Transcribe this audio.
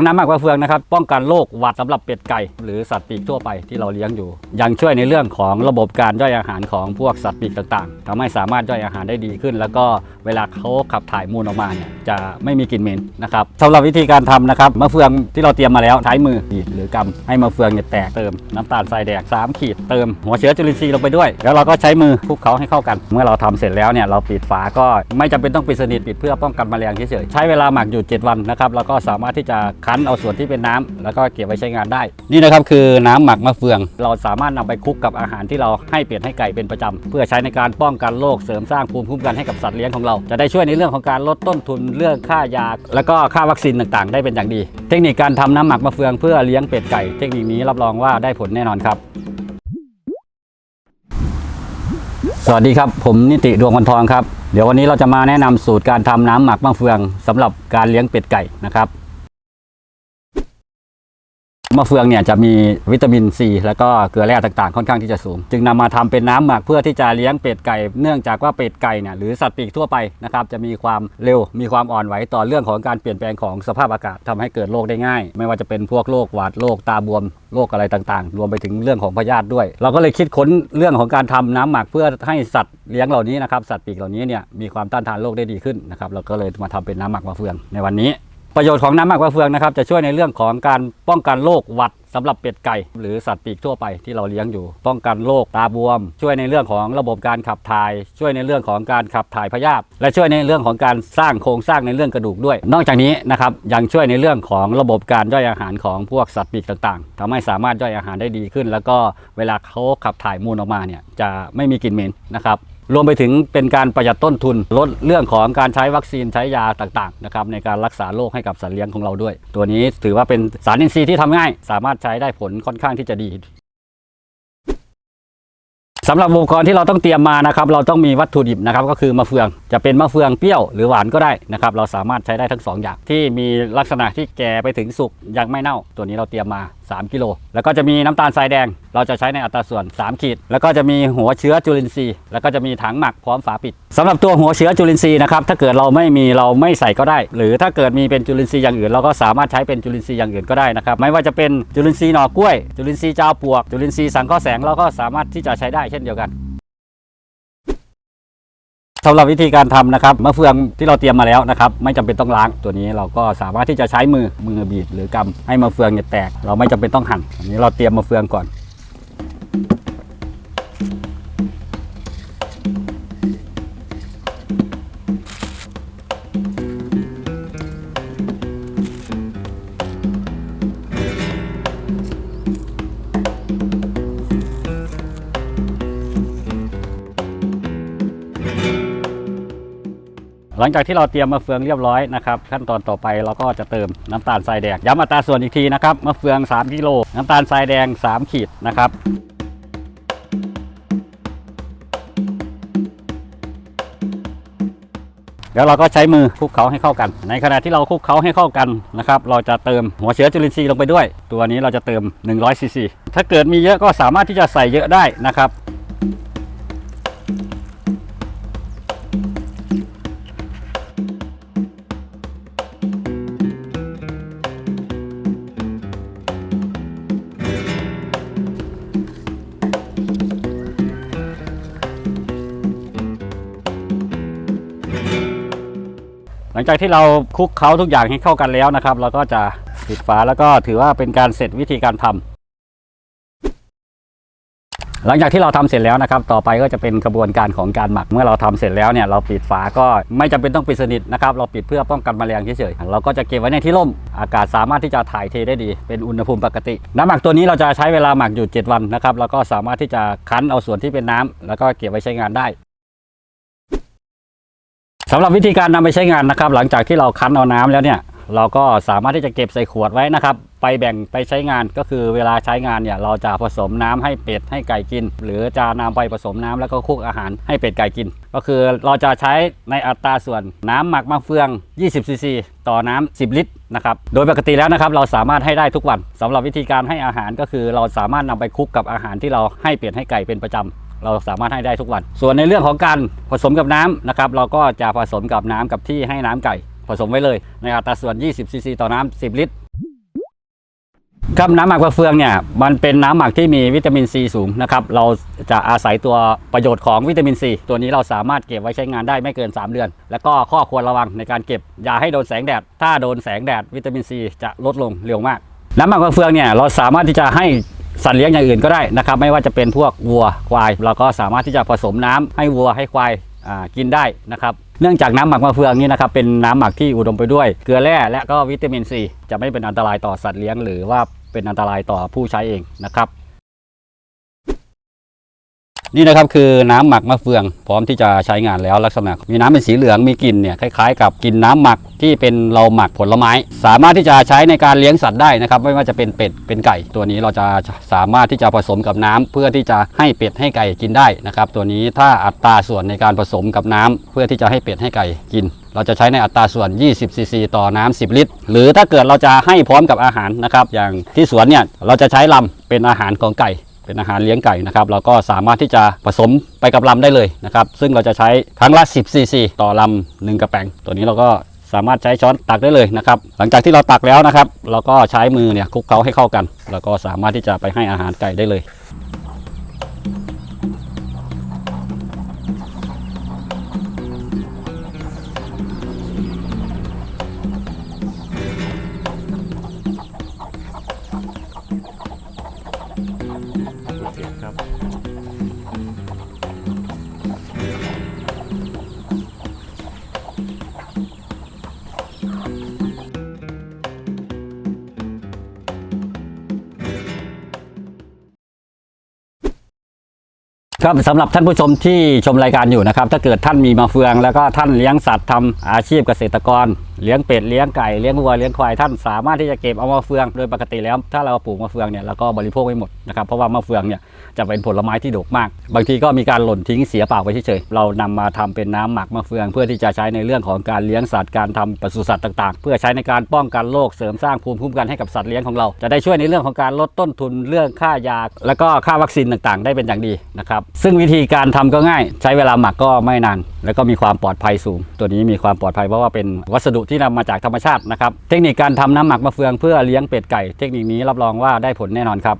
น้ำมักมะเฟืองนะครับป้องกันโรคหวัดสำหรับเป็ดไก่ หรือสัตว์ปีกทั่วไปที่เราเลี้ยงอยู่ ยังช่วยในเรื่องของระบบการย่อยอาหารของพวกสัตว์ปีกต่างๆทำให้สามารถย่อยอาหารได้ดีขึ้น แล้วก็เวลาเขาขับถ่ายมูลออกมาเนี่ยจะไม่มีกลิ่นเหม็นนะครับสำหรับวิธีการทำนะครับมะเฟืองที่เราเตรียมมาแล้วใช้มือบีบหรือกำให้มะเฟืองเนี่ยแตกเติมน้ำตาลทรายแดง3ขีดเติมหัวเชื้อจุลินทรีย์ลงไปด้วย แล้วเราก็ใช้มือคลุกเคล้าให้เข้ากัน เมื่อเราทำเสร็จแล้วเนี่ยเราปิดฝาก็ไม่จำเป็นต้องปิดสนิทปิดเพื่อป้องกันแมลงเฉยๆใช้เวลาหมักอยู่ 7 วันนะครับแล้วก็สามารถที่จะคั้นเอาส่วนที่เป็นน้ำแล้วก็เก็บไว้ใช้งานได้ นี่นะครับคือน้ำหมักมะเฟือง เราสามารถนำไปคลุกกับอาหารที่เราให้เป็ดให้ไก่เป็นประจำเพื่อใช้ในการป้องกันโรคเสริมสร้างภูมิคุ้มกันให้กับสัตว์เลี้ยงของเรา จะได้ช่วยในเรื่องของการลดต้นทุนเรื่องค่ายา แล้วก็ค่าวัคซีนต่างๆ ได้เป็นอย่างดี เทคนิคการทำน้ำหมักมะเฟืองเพื่อเลี้ยงเป็ดไก่ เทคนิคนี้รับรองว่าได้ผลแน่นอนครับสวัสดีครับ ผมนิติดวงวันทองครับ เดี๋ยววันนี้เราจะมาแนะนำสูตรการทำน้ำหมักมะเฟืองสำหรับการเลี้ยงเป็ดไก่นะครับ มะเฟืองเนี่ยจะมีวิตามินซีแล้วก็เกลือแร่ต่างๆ ค่อนข้างที่จะสูง จึงนำมาทำเป็นน้ำหมักเพื่อที่จะเลี้ยงเป็ดไก่ เนื่องจากว่าเป็ดไก่เนี่ยหรือสัตว์ปีกทั่วไปนะครับจะมีความเร็วมีความอ่อนไหวต่อเรื่องของการเปลี่ยนแปลงของสภาพอากาศทำให้เกิดโรคได้ง่าย ไม่ว่าจะเป็นพวกโรคหวัดโรคตาบวมโรคอะไรต่างๆ รวมไปถึงเรื่องของพยาธิด้วย เราก็เลยคิดค้นเรื่องของการทำน้ำหมักเพื่อให้สัตว์เลี้ยงเหล่านี้นะครับสัตว์ปีกเหล่านี้เนี่ยมีความต้านทานโรคได้ดีขึ้นนะครับเราก็เลยมาทำเป็นน้ำหมักมะเฟืองในวันนี้ ประโยชน์ของน้ำหมักมะเฟืองนะครับจะช่วยในเรื่องของการป้องกันโรคหวัดสำหรับเป็ดไก่ หรือสัตว์ปีกทั่วไปที่เราเลี้ยงอยู่ ป้องกันโรคตาบวม ช่วยในเรื่องของระบบการขับถ่าย ช่วยในเรื่องของการขับถ่ายพยาธิและช่วยในเรื่องของการสร้างโครงสร้างในเรื่องกระดูกด้วย นอกจากนี้นะครับยังช่วยในเรื่องของระบบการย่อยอาหารของพวกสัตว์ปีกต่างๆทำให้สามารถย่อยอาหารได้ดีขึ้น แล้วก็เวลาเขาขับถ่ายมูลออกมาเนี่ยจะไม่มีกลิ่นเหม็นนะครับ รวมไปถึงเป็นการประหยัดต้นทุน ลดเรื่องของการใช้วัคซีนใช้ยาต่างๆนะครับในการรักษาโรคให้กับสัตว์เลี้ยงของเราด้วย ตัวนี้ถือว่าเป็นสารอินทรีย์ที่ทำง่าย สามารถใช้ได้ผลค่อนข้างที่จะดีสำหรับอุปกรณ์ที่เราต้องเตรียมมานะครับ เราต้องมีวัตถุดิบนะครับก็คือมะเฟืองจะเป็นมะเฟืองเปรี้ยวหรือหวานก็ได้นะครับ เราสามารถใช้ได้ทั้งสองอย่างที่มีลักษณะที่แก่ไปถึงสุกยังไม่เน่า ตัวนี้เราเตรียมมา 3 กิโล แล้วก็จะมีน้ำตาลทรายแดง เราจะใช้ในอัตราส่วน 3 ขีด แล้วก็จะมีหัวเชื้อจุลินทรีย์ แล้วก็จะมีถังหมักพร้อมฝาปิดสำหรับตัวหัวเชื้อจุลินทรีย์นะครับ ถ้าเกิดเราไม่มีเราไม่ใส่ก็ได้ หรือถ้าเกิดมีเป็นจุลินทรีย์อย่างอื่น เราก็สามารถใช้เป็นจุลินทรีย์อย่างอื่นก็ได้นะครับ ไม่ว่าจะเป็นจุลินทรีย์หน่อกล้วย จุลินทรีย์จาวปลวก จุลินทรีย์สังเคราะห์แสง เราก็สามารถที่จะใช้ได้เช่นเดียวกัน สำหรับวิธีการทำนะครับมะเฟืองที่เราเตรียมมาแล้วนะครับไม่จำเป็นต้องล้างตัวนี้เราก็สามารถที่จะใช้มือมือบีบหรือกำให้มะเฟืองเนี่ยแตก เราไม่จำเป็นต้องหั่นอันนี้เราเตรียมมะเฟืองก่อน หลังจากที่เราเตรียมมะเฟืองเรียบร้อยนะครับขั้นตอนต่อไปเราก็จะเติมน้ำตาลทรายแดงย้ำอัตราส่วนอีกทีนะครับมะเฟือง3กิโลน้ำตาลทรายแดง 3 ขีดนะครับเดี๋ยวเราก็ใช้มือคลุกเค้าให้เข้ากัน ในขณะที่เราคลุกเค้าให้เข้ากันนะครับเราจะเติมหัวเชื้อจุลินทรีย์ลงไปด้วย ตัวนี้เราจะเติม100ซีซีถ้าเกิดมีเยอะก็สามารถที่จะใส่เยอะได้นะครับ ลังจากที่เราคลุกเคล้าทุกอย่างให้เข้ากันแล้วนะครับ เราก็จะปิดฝาแล้วก็ถือว่าเป็นการเสร็จวิธีการทำหลังจากที่เราทำเสร็จแล้วนะครับ ต่อไปก็จะเป็นกระบวนการของการหมัก เมื่อเราทำเสร็จแล้วเนี่ยเราปิดฝาก็ไม่จำเป็นต้องปิดสนิทนะครับ เราปิดเพื่อป้องกันแมลงเฉยๆเราก็จะเก็บไว้ในที่ร่ม อากาศสามารถที่จะถ่ายเทได้ดี เป็นอุณหภูมิปกติ น้ำหมักตัวนี้เราจะใช้เวลาหมักอยู่ 7 วันนะครับ แล้วก็สามารถที่จะคั้นเอาส่วนที่เป็นน้ำแล้วก็เก็บไว้ใช้งานได้ สำหรับวิธีการนำไปใช้งานนะครับ หลังจากที่เราคั้นเอาน้ำแล้วเนี่ยเราก็สามารถที่จะเก็บใส่ขวดไว้นะครับ ไปแบ่งไปใช้งานก็คือเวลาใช้งานเนี่ยเราจะผสมน้ำให้เป็ดให้ไก่กิน หรือจะนำไปผสมน้ำแล้วก็คุกอาหารให้เป็ดไก่กิน ก็คือเราจะใช้ในอัตราส่วนน้ำหมักมะเฟือง 20ซีซีต่อน้ำ10 ลิตรนะครับโดยปกติแล้วนะครับเราสามารถให้ได้ทุกวันสำหรับวิธีการให้อาหารก็คือ เราสามารถนำไปคุกกับอาหารที่เราให้เป็ดให้ไก่เป็นประจำ เราสามารถให้ได้ทุกวัน ส่วนในเรื่องของการผสมกับน้ำนะครับเราก็จะผสมกับน้ำกับที่ให้น้ำไก่ ผสมไว้เลยในอัตราส่วน 20ซีซีต่อน้ำ10 ลิตรครับน้ำหมักมะเฟืองเนี่ยมันเป็นน้ำหมักที่มีวิตามินซีสูงนะครับเราจะอาศัยตัวประโยชน์ของวิตามินซีตัวนี้เราสามารถเก็บไว้ใช้งานได้ไม่เกิน 3 เดือน แล้วก็ข้อควรระวังในการเก็บ อย่าให้โดนแสงแดด ถ้าโดนแสงแดดวิตามินซีจะลดลงเร็วมาก น้ำหมักมะเฟืองเนี่ยเราสามารถที่จะให้ สัตว์เลี้ยงอย่างอื่นก็ได้นะครับ ไม่ว่าจะเป็นพวกวัวควาย เราก็สามารถที่จะผสมน้ำให้วัวให้ควายกินได้นะครับเนื่องจากน้ำหมักมะเฟืองนี้นะครับเป็นน้ำหมักที่อุดมไปด้วยเกลือแร่และก็วิตามินซีจะไม่เป็นอันตรายต่อสัตว์เลี้ยง หรือว่าเป็นอันตรายต่อผู้ใช้เองนะครับนี่นะครับคือน้ำหมักมะเฟือง พร้อมที่จะใช้งานแล้วลักษณะ มีน้ำเป็นสีเหลืองมีกลิ่นเนี่ยคล้ายๆ กับกลิ่นน้ำหมัก ที่เป็นเราหมักผลไม้ สามารถที่จะใช้ในการเลี้ยงสัตว์ได้นะครับ ไม่ว่าจะเป็นเป็ดเป็นไก่ ตัวนี้เราจะสามารถที่จะผสมกับน้ำเพื่อที่จะให้เป็ดให้ไก่กินได้นะครับ ตัวนี้ถ้าอัตราส่วนในการผสมกับน้ำเพื่อที่จะให้เป็ดให้ไก่กิน เราจะใช้ในอัตราส่วน 20ซีซีต่อน้ำ10 ลิตร หรือถ้าเกิดเราจะให้พร้อมกับอาหารนะครับ อย่างที่สวนเนี่ยเราจะใช้ลำเป็นอาหารของไก่เป็นอาหารเลี้ยงไก่นะครับเราก็สามารถที่จะผสมไปกับลำได้เลยนะครับ ซึ่งเราจะใช้ครั้งละ 10ซีซีต่อลำหนึ่งกระแปงตัวนี้เราก็ สามารถใช้ช้อนตักได้เลยนะครับ หลังจากที่เราตักแล้วนะครับ เราก็ใช้มือเนี่ยคลุกเคล้าให้เข้ากัน แล้วก็สามารถที่จะไปให้อาหารไก่ได้เลย ครับสำหรับท่านผู้ชมที่ชมรายการอยู่นะครับ ถ้าเกิดท่านมีมาเฟือง แล้วก็ท่านเลี้ยงสัตว์ทำอาชีพเกษตรกร เลี้ยงเป็ดเลี้ยงไก่เลี้ยงวัวเลี้ยงควายท่านสามารถที่จะเก็บเอามาเฟืองโดยปกติแล้ว ถ้าเราปลูกมาเฟืองเนี่ยเราก็บริโภคไม่หมดนะครับเพราะว่ามะเฟืองเนี่ยจะเป็นผลไม้ที่ดกมาก บางทีก็มีการหล่นทิ้งเสียเปล่าไปเฉยๆเรานำมาทำเป็นน้ำหมักมะเฟือง เพื่อที่จะใช้ในเรื่องของการเลี้ยงสัตว์การทำปศุสัตว์ต่างๆ เพื่อใช้ในการป้องกันโรคเสริมสร้างภูมิคุ้มกันให้กับสัตว์เลี้ยงของเรา จะได้ช่วยในเรื่องของการลดต้นทุนเรื่องค่ายา แล้วก็ค่าวัคซีนต่างๆ ได้เป็นอย่างดีนะครับซึ่งวิธีการทำก็ง่าย ใช้เวลาหมักก็ไม่นาน แล้วก็มีความปลอดภัยสูง ตัวนี้มีความปลอดภัยเพราะว่าเป็นวัสดุที่นำมาจากธรรมชาตินะครับ เทคนิคการทำน้ำหมักมะเฟืองเพื่อเลี้ยงเป็ดไก่ เทคนิคนี้รับรองว่าได้ผลแน่นอนครับ